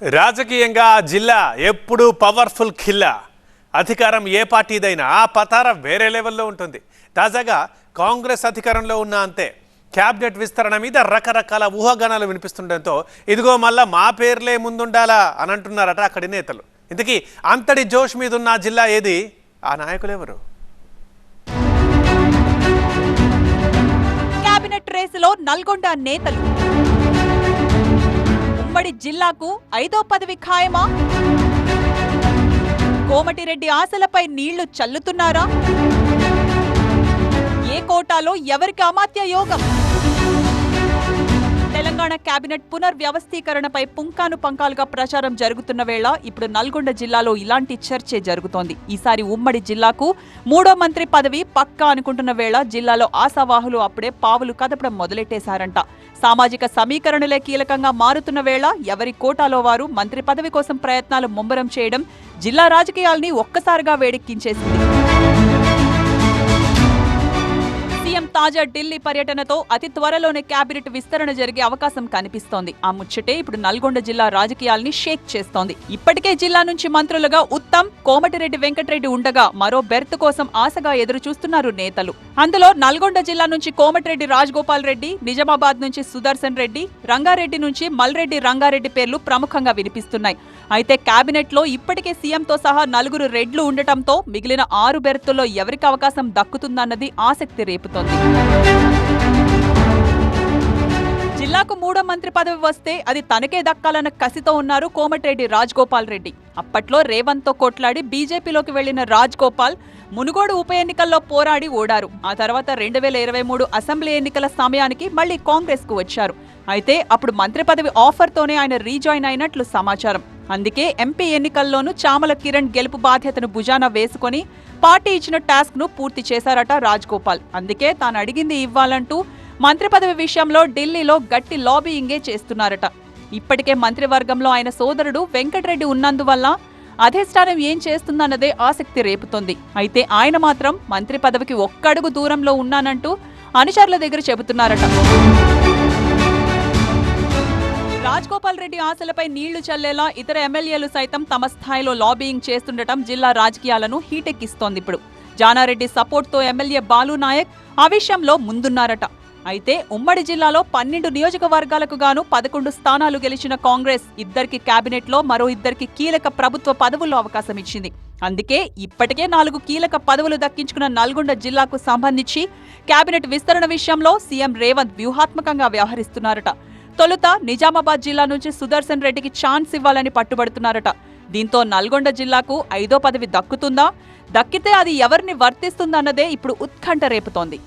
రాజకీయంగా ఆ జిల్లా ఎప్పుడూ పవర్ఫుల్ ఖిల్లా. అధికారం ఏ పార్టీదైనా ఆ పతార వేరే లెవెల్లో ఉంటుంది. తాజాగా కాంగ్రెస్ అధికారంలో ఉన్న అంతే. క్యాబినెట్ విస్తరణ మీద రకరకాల ఊహాగానాలు వినిపిస్తుండటంతో ఇదిగో మళ్ళా మా పేర్లే ముందుండాలా అని అంటున్నారట అక్కడి నేతలు. ఇంతకీ అంతటి జోష్ మీద ఉన్న జిల్లా ఏది? ఆ నాయకులు ఎవరు? కేబినెట్ రేసులో నల్గొండ నేతలు. ఉమ్మడి జిల్లాకు ఐదో పదవి ఖాయమా? కోమటిరెడ్డి ఆశలపై నీళ్ళు చల్లుతున్నారా? ఏ కోటాలో ఎవరికి అమాత్య యోగం? కేబినెట్ పునర్వ్యవస్థీకరణపై పుంకాను పంకాలుగా ప్రచారం జరుగుతున్న వేళ ఇప్పుడు నల్గొండ జిల్లాలో ఇలాంటి చర్చే జరుగుతోంది. ఈసారి ఉమ్మడి జిల్లాకు మూడో మంత్రి పదవి పక్కా అనుకుంటున్న వేళ జిల్లాలో ఆశావాహులు అప్పుడే పావులు కదపడం మొదలెట్టేశారంట. సామాజిక సమీకరణలే కీలకంగా మారుతున్న వేళ ఎవరి కోటాలో వారు మంత్రి పదవి కోసం ప్రయత్నాలు ముమ్మరం చేయడం జిల్లా రాజకీయాల్ని ఒక్కసారిగా వేడెక్కించేసింది. తాజా ఢిల్లీ పర్యటనతో అతి త్వరలోనే కేబినెట్ విస్తరణ జరిగే అవకాశం కనిపిస్తోంది. ఆ ముచ్చటే ఇప్పుడు నల్గొండ జిల్లా రాజకీయాల్ని షేక్ చేస్తోంది. ఇప్పటికే జిల్లా నుంచి మంత్రులుగా ఉత్తమ్ కోమటిరెడ్డి వెంకటరెడ్డి ఉండగా మరో బెర్త్ కోసం ఆశగా ఎదురు చూస్తున్నారు నేతలు. అందులో నల్గొండ జిల్లా నుంచి కోమటిరెడ్డి రాజగోపాల్ రెడ్డి నిజామాబాద్ నుంచి సుదర్శన్ రెడ్డి రంగారెడ్డి నుంచి మల్రెడ్డి రంగారెడ్డి పేర్లు ప్రముఖంగా వినిపిస్తున్నాయి. అయితే కేబినెట్లో ఇప్పటికే సీఎంతో సహా నలుగురు రెడ్లు ఉండటంతో మిగిలిన ఆరు బెర్తుల్లో ఎవరికి అవకాశం దక్కుతుందన్నది ఆసక్తి రేపుతోంది. జిల్లాకు మూడో మంత్రి పదవి వస్తే అది తనకే దక్కాలన్న కసితో ఉన్నారు కోమటిరెడ్డి రాజ్గోపాల్ రెడ్డి. అప్పట్లో రేవంత్తో కొట్లాడి బీజేపీలోకి వెళ్ళిన రాజ్గోపాల్ మునుగోడు ఉప ఎన్నికల్లో పోరాడి ఓడారు. ఆ తర్వాత రెండు వేల ఇరవై మూడు అసెంబ్లీ ఎన్నికల సమయానికి మళ్ళీ కాంగ్రెస్కు వచ్చారు. అయితే అప్పుడు మంత్రి పదవి ఆఫర్తోనే ఆయన రీజాయిన్ అయినట్లు సమాచారం. అందుకే ఎంపీ ఎన్నికల్లోనూ చామల కిరణ్ గెలుపు బాధ్యతను భుజాన వేసుకొని పార్టీ ఇచ్చిన టాస్క్ను పూర్తి చేశారట రాజ్గోపాల్. అందుకే తాను అడిగింది ఇవ్వాలంటూ మంత్రి పదవి విషయంలో ఢిల్లీలో గట్టి లాబీయింగే చేస్తున్నారట. ఇప్పటికే మంత్రివర్గంలో ఆయన సోదరుడు వెంకటరెడ్డి ఉన్నందువల్ల అధిష్టానం ఏం చేస్తుందన్నదే ఆసక్తి రేపుతోంది. అయితే ఆయన మాత్రం మంత్రి పదవికి ఒక్కడుగు దూరంలో ఉన్నానంటూ అనుచరుల దగ్గర చెబుతున్నారట. రాజ్గోపాల్ రెడ్డి ఆశలపై నీళ్ళు చల్లేలా ఇతర ఎమ్మెల్యేలు సైతం తమ స్థాయిలో లాబీయింగ్ చేస్తుండటం జిల్లా రాజకీయాలను హీటెక్కిస్తోంది ఇప్పుడు. జానారెడ్డి సపోర్ట్తో ఎమ్మెల్యే బాలు నాయక్ ఆ విషయంలో ముందున్నారట. అయితే ఉమ్మడి జిల్లాలో పన్నెండు నియోజకవర్గాలకు గాను పదకొండు స్థానాలు గెలిచిన కాంగ్రెస్ ఇద్దరికి కేబినెట్లో మరో ఇద్దరికి కీలక ప్రభుత్వ పదవుల్లో అవకాశం ఇచ్చింది. అందుకే ఇప్పటికే నాలుగు కీలక పదవులు దక్కించుకున్న నల్గొండ జిల్లాకు సంబంధించి కేబినెట్ విస్తరణ విషయంలో సీఎం రేవంత్ వ్యూహాత్మకంగా వ్యవహరిస్తున్నారట. తొలుత నిజామాబాద్ జిల్లా నుంచి సుదర్శన్ రెడ్డికి ఛాన్స్ ఇవ్వాలని పట్టుబడుతున్నారట. దీంతో నల్గొండ జిల్లాకు ఐదో పదవి దక్కుతుందా? దక్కితే అది ఎవరిని వర్తిస్తుందన్నదే ఇప్పుడు ఉత్కంఠ రేపుతోంది.